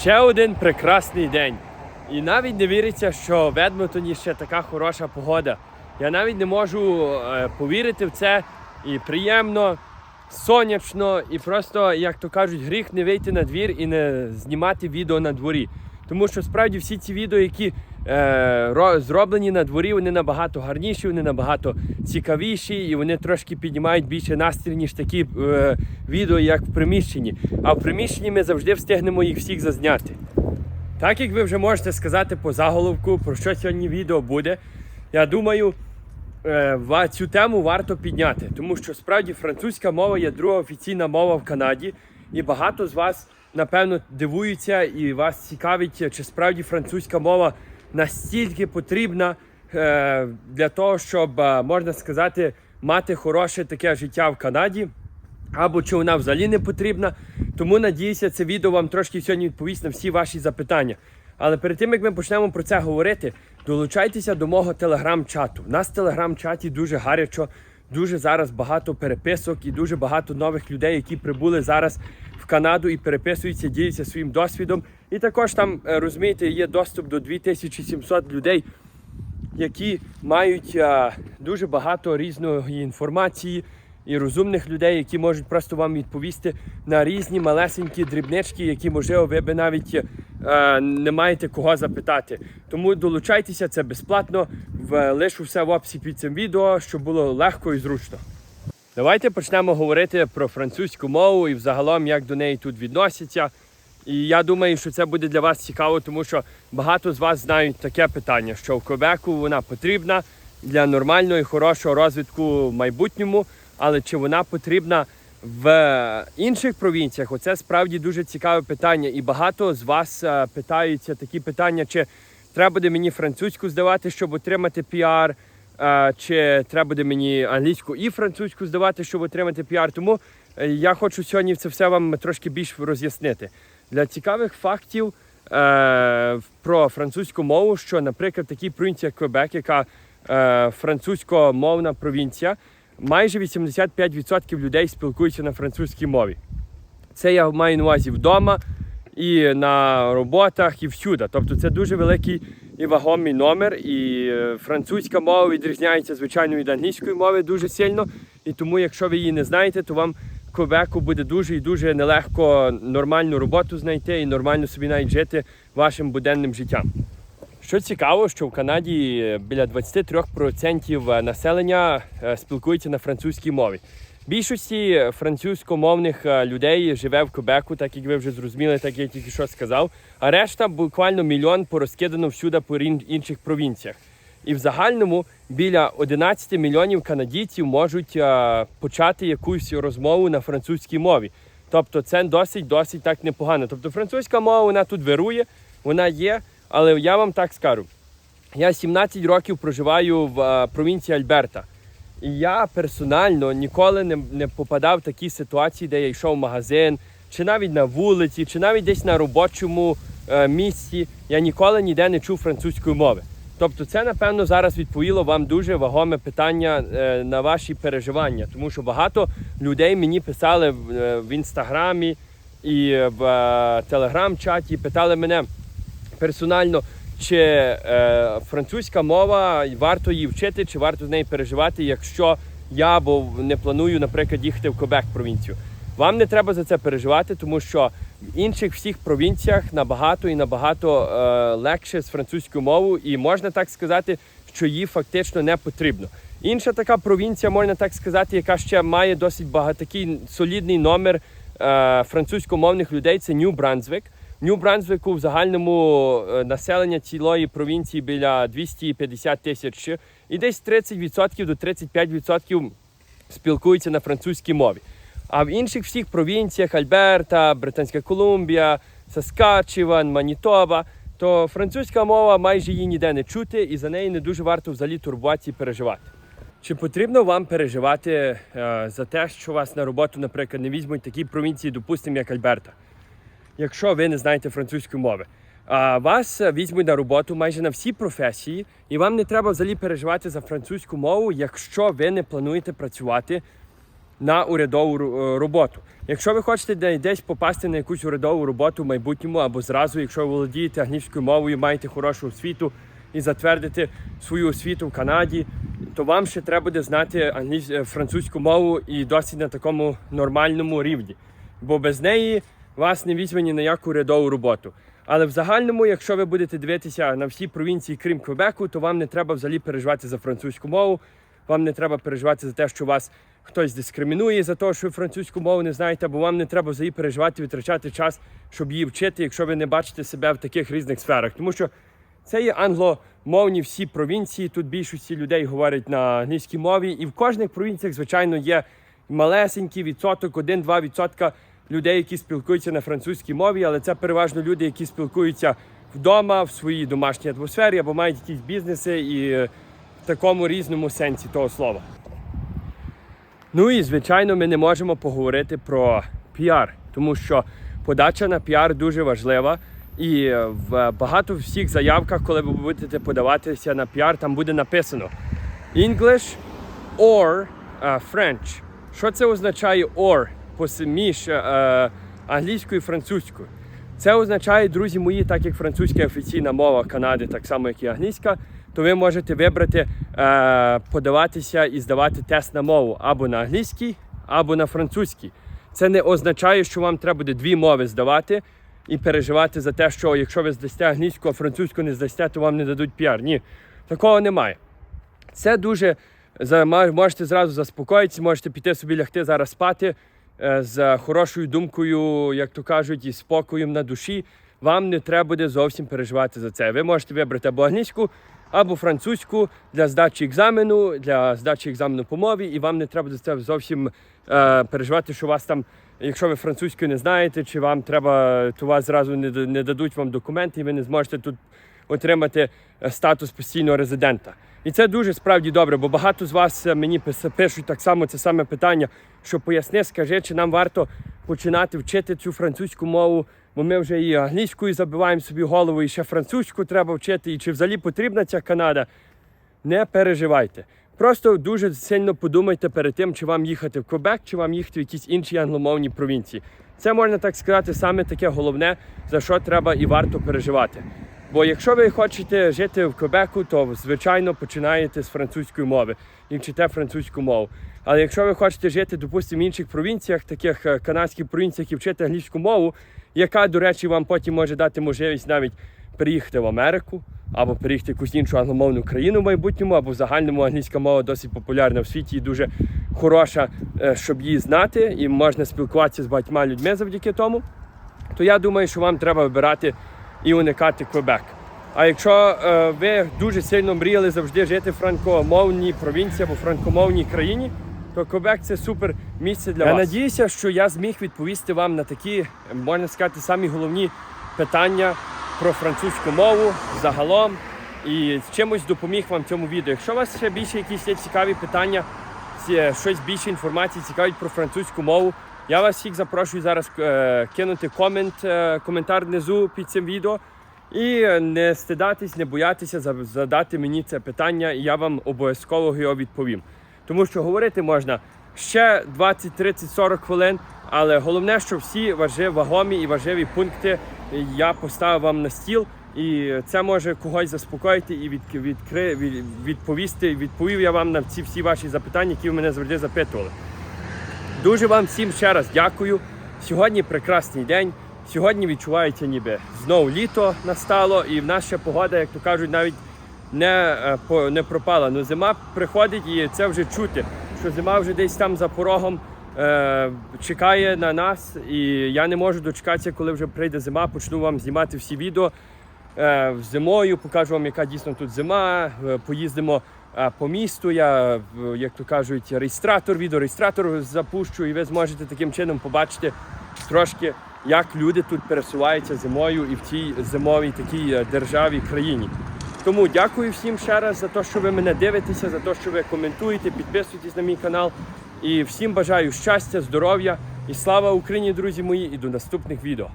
Ще один прекрасний день. І навіть не віриться, що в Едмонтоні ще така хороша погода. Я навіть не можу е, повірити в це. І приємно, сонячно, і просто, як то кажуть, гріх не вийти на двір і не знімати відео на дворі. Тому що справді всі ці відео, які е, зроблені на дворі, вони набагато гарніші, вони набагато цікавіші, і вони трошки піднімають більше настрій, ніж такі е, відео, як в приміщенні. А в приміщенні ми завжди встигнемо їх всіх зазняти. Так як ви вже можете сказати по заголовку, про що сьогодні відео буде, я думаю, е, цю тему варто підняти, тому що справді французька мова є друга офіційна мова в Канаді, і багато з вас, напевно, дивуються і вас цікавить, чи справді французька мова настільки потрібна е, для того, щоб е, можна сказати, мати хороше таке життя в Канаді або чи вона взагалі не потрібна. Тому надіюся, це відео вам трошки сьогодні відповість на всі ваші запитання. Але перед тим як ми почнемо про це говорити, долучайтеся до мого телеграм-чату. У нас в телеграм-чаті дуже гарячо, дуже зараз багато переписок і дуже багато нових людей, які прибули зараз Канаду і переписуються, діляться своїм досвідом. І також там, е, розумієте, є доступ до 2700 людей, які мають а, дуже багато різної інформації і розумних людей, які можуть просто вам відповісти на різні малесенькі дрібнички, які, можливо, ви би навіть е, не маєте кого запитати. Тому долучайтеся, це безплатно. Лишу все в описі під цим відео, щоб було легко і зручно. Давайте почнемо говорити про французьку мову і взагалом, як до неї тут відносяться. І я думаю, що це буде для вас цікаво, тому що багато з вас знають таке питання, що в Квебеку вона потрібна для нормального і хорошого розвитку в майбутньому, але чи вона потрібна в інших провінціях? Оце справді дуже цікаве питання. І багато з вас е, питаються такі питання, чи треба буде мені французьку здавати, щоб отримати піар, чи треба буде мені англійську і французьку здавати, щоб отримати піар. Тому е, я хочу сьогодні це все вам трошки більш роз'яснити. Для цікавих фактів е, про французьку мову, що, наприклад, в такій провінції, як Квебек, яка е, французькомовна провінція, майже 85% людей спілкуються на французькій мові. Це я маю на увазі вдома і на роботах, і всюди. Тобто це дуже великий і вагомий номер. І е, французька мова відрізняється, звичайно, від англійської мови дуже сильно. І тому, якщо ви її не знаєте, то вам Квебеку буде дуже і дуже нелегко нормальну роботу знайти і нормально собі навіть жити вашим буденним життям. Що цікаво, що в Канаді е, біля 23% населення е, спілкується на французькій мові. Більшості французькомовних е, людей живе в Квебеку, так як ви вже зрозуміли, так як я тільки що сказав. А решта буквально мільйон порозкидано всюди по інших провінціях. І в загальному біля 11 мільйонів канадійців можуть е, почати якусь розмову на французькій мові. Тобто це досить досить так непогано. Тобто французька мова вона тут вирує, вона є, але я вам так скажу. Я 17 років проживаю в е, провінції Альберта. І я персонально ніколи не, не попадав в такі ситуації, де я йшов в магазин, чи навіть на вулиці, чи навіть десь на робочому е, місці. Я ніколи ніде не чув французької мови. Тобто, це напевно зараз відповіло вам дуже вагоме питання е, на ваші переживання, тому що багато людей мені писали в, е, в інстаграмі і в е, телеграм-чаті, питали мене персонально, чи е, французька мова варто її вчити, чи варто з нею переживати, якщо я або не планую, наприклад, їхати в Кобек провінцію. Вам не треба за це переживати, тому що в інших всіх провінціях набагато і набагато е, легше з французькою мовою, і можна так сказати, що її фактично не потрібно. Інша така провінція, можна так сказати, яка ще має досить багато такий солідний номер е, французькомовних людей, це Нью Нью-Брансвіку в загальному е, населення цілої провінції біля 250 тисяч, і десь 30% до 35% спілкуються на французькій мові. А в інших всіх провінціях Альберта, Британська Колумбія, Саскачеван, Манітоба, то французька мова майже її ніде не чути, і за неї не дуже варто взагалі турбуватися і переживати. Чи потрібно вам переживати е, за те, що вас на роботу, наприклад, не візьмуть такі провінції, допустимо, як Альберта? Якщо ви не знаєте французької мови. А вас візьмуть на роботу майже на всі професії, і вам не треба взагалі переживати за французьку мову, якщо ви не плануєте працювати на урядову е, роботу. Якщо ви хочете десь попасти на якусь урядову роботу в майбутньому або зразу, якщо ви володієте англійською мовою, маєте хорошу освіту і затвердити свою освіту в Канаді, то вам ще треба буде знати англійсь... е, французьку мову і досить на такому нормальному рівні. Бо без неї вас не візьме ні на яку урядову роботу. Але в загальному, якщо ви будете дивитися на всі провінції, крім Квебеку, то вам не треба взагалі переживати за французьку мову. Вам не треба переживати за те, що вас хтось дискримінує за те, що ви французьку мову не знаєте, або вам не треба взагалі переживати, витрачати час, щоб її вчити, якщо ви не бачите себе в таких різних сферах. Тому що це є англомовні всі провінції. Тут більшості людей говорять на англійській мові, і в кожних провінціях, звичайно, є малесенький відсоток, 1-2 відсотка людей, які спілкуються на французькій мові, але це переважно люди, які спілкуються вдома, в своїй домашній атмосфері або мають якісь бізнеси і е, в такому різному сенсі того слова. Ну і звичайно, ми не можемо поговорити про піар, тому що подача на піар дуже важлива. І е, в багато всіх заявках, коли ви будете подаватися на піар, там буде написано English or е, French. Що це означає or пос- між е, англійською і французькою? Це означає, друзі мої, так як французька офіційна мова Канади, так само як і англійська, то ви можете вибрати е, подаватися і здавати тест на мову або на англійській, або на французькій. Це не означає, що вам треба буде дві мови здавати і переживати за те, що якщо ви здасте англійську, а французьку не здасте, то вам не дадуть піар. Ні, такого немає. Це дуже можете зразу заспокоїтися, можете піти собі лягти зараз спати з хорошою думкою, як то кажуть, і спокоєм на душі. Вам не треба буде зовсім переживати за це. Ви можете вибрати або англійську, або французьку для здачі екзамену, для здачі екзамену по мові, і вам не треба за це зовсім е, переживати, що вас там, якщо ви французькою не знаєте, чи вам треба, то вас зразу не, не дадуть вам документи, і ви не зможете тут отримати е, статус постійного резидента. І це дуже справді добре, бо багато з вас е, мені пишуть так само це саме питання, що поясни, скажи, чи нам варто починати вчити цю французьку мову, бо ми вже і англійською забиваємо собі голову, і ще французьку треба вчити, і чи взагалі потрібна ця Канада. Не переживайте. Просто дуже сильно подумайте перед тим, чи вам їхати в Квебек, чи вам їхати в якісь інші англомовні провінції. Це можна так сказати, саме таке головне, за що треба і варто переживати. Бо якщо ви хочете жити в Квебеку, то звичайно починаєте з французької мови і вчите французьку мову. Але якщо ви хочете жити, допустимо, в інших провінціях, таких е, канадських провінціях і вчити англійську мову, яка, до речі, вам потім може дати можливість навіть переїхати в Америку або переїхати в якусь іншу англомовну країну в майбутньому, або в загальному англійська мова досить популярна в світі і дуже хороша, е, щоб її знати, і можна спілкуватися з багатьма людьми завдяки тому. То я думаю, що вам треба вибирати і уникати Квебек. А якщо е, ви дуже сильно мріяли завжди жити в франкомовній провінції або франкомовній країні, то Квебек це супер місце для Я вас. Я надіюся, що я зміг відповісти вам на такі, можна сказати, самі головні питання про французьку мову загалом і чимось допоміг вам в цьому відео. Якщо у вас ще більше якісь є цікаві питання, щось більше інформації цікавить про французьку мову, я вас всіх запрошую зараз е, кинути комент, е, коментар внизу під цим відео. І не стидатись, не боятися задати мені це питання, і я вам обов'язково його відповім. Тому що говорити можна ще 20, 30, 40 хвилин, але головне, що всі важливі, вагомі і важливі пункти я поставив вам на стіл, і це може когось заспокоїти і від, відкри, від, відповісти. Відповів я вам на ці всі ваші запитання, які ви мене завжди запитували. Дуже вам всім ще раз дякую. Сьогодні прекрасний день. Сьогодні відчувається, ніби знову літо настало, і в нас ще погода, як то кажуть, навіть не, е, не пропала. Ну зима приходить і це вже чути, що зима вже десь там за порогом е, чекає на нас. І я не можу дочекатися, коли вже прийде зима, почну вам знімати всі відео е, зимою, покажу вам, яка дійсно тут зима. Е, Поїздимо по місту. Я, як то кажуть, реєстратор, відеореєстратор запущу, і ви зможете таким чином побачити трошки, як люди тут пересуваються зимою і в цій зимовій такій е, державі країні. Тому дякую всім ще раз за те, що ви мене дивитеся, за те, що ви коментуєте, підписуєтесь на мій канал. І всім бажаю щастя, здоров'я і слава Україні, друзі мої, і до наступних відео.